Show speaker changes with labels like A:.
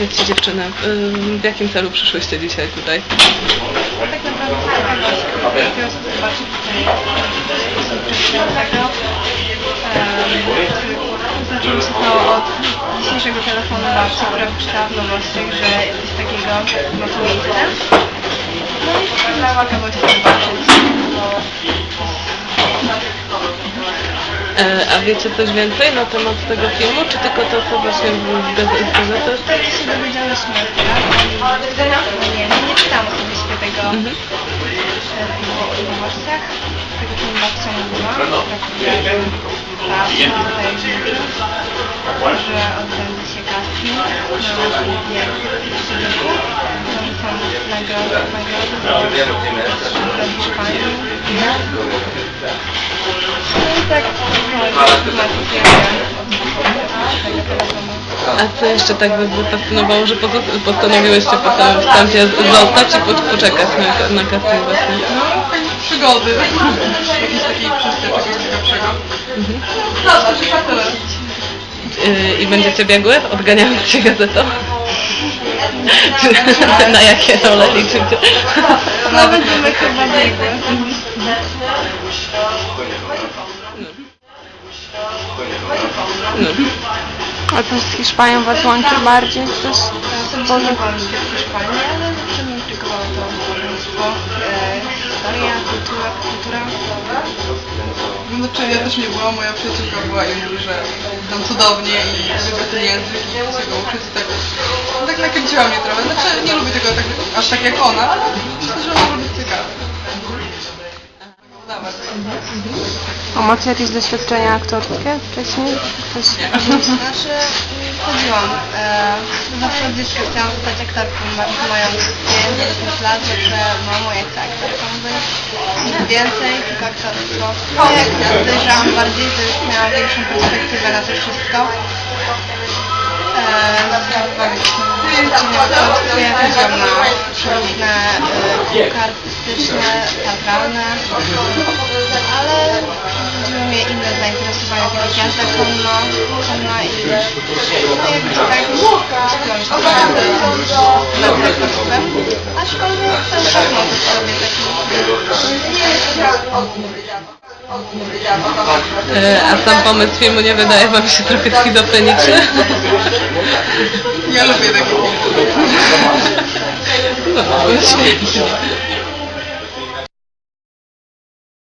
A: Powiedzcie dziewczyny, w jakim celu przyszłyście dzisiaj tutaj?
B: Tak naprawdę chciałam zobaczyć prezentującego. Zaczęło się to od dzisiejszego telefonu babci, która wyczytała w nowościach, że coś takiego ma tu miejsce. No i z ciekawości zobaczyć.
A: A wiecie coś więcej na temat tego filmu, czy tylko to, co właśnie w gaz- z gazety?
B: To się dowiedziałyśmy teraz. Nie, nie, nie czytałam osobiście tego
A: Mhm.
B: e, w nowościach. Tego filmu babcia mówiła. Tak, tutaj że odbędzie się casting na drugie przybytku. Tam są nagrody, nagrody do Hiszpanii. No
A: A co jeszcze tak was zafascynowało, że postanowiłyście po całym wstępie zostać i po- poczekać na, na casting właśnie?
C: No, tak przygody. Jakiś taki przystęp, czegoś ciekawszego. No, to chyba tyle.
A: Yy, I będziecie biegły, odganiając się gazetą? na jakie role liczycie?
B: No będziemy chyba biegły.
A: No.
D: A to z Hiszpanią Was łączy bardziej? To jest
B: w Hiszpanii, ale zawsze mnie intrygowało to. E, historia, kultura, kultura.
C: No znaczy ja też nie byłam, moja przyjaciółka była i mówi, że tam cudownie i lubię ten język i chcę go uczyć tak, no, tak nakręciła mnie trochę. Znaczy nie lubię tego tak, aż tak jak ona, ale myślę, że może być ciekawe.
D: A macie jakieś doświadczenia aktorskie wcześniej? Ktoś...
B: Znaczy, chodziłam. E, zawsze od dziecka chciałam zostać aktorką, ma- mając 5-10 lat, zawsze mamo, chcę aktorką być. Nic więcej, tylko aktorstwo. No jak dojrzałam bardziej, to już miałam większą perspektywę na to wszystko. E, Uczyniłam aktorstwie, chodziłam na przeróżne e, kółka artystyczne, teatralne, ale chodziły mnie inne zainteresowania, takie jak jazda konna, konna i no jakby tak skupiłam się naprawdę nad aczkolwiek sobie taki
A: a sam pomysł filmu nie wydaje wam się trochę schizofreniczny?
C: Ja lubię takie filmy.
A: No.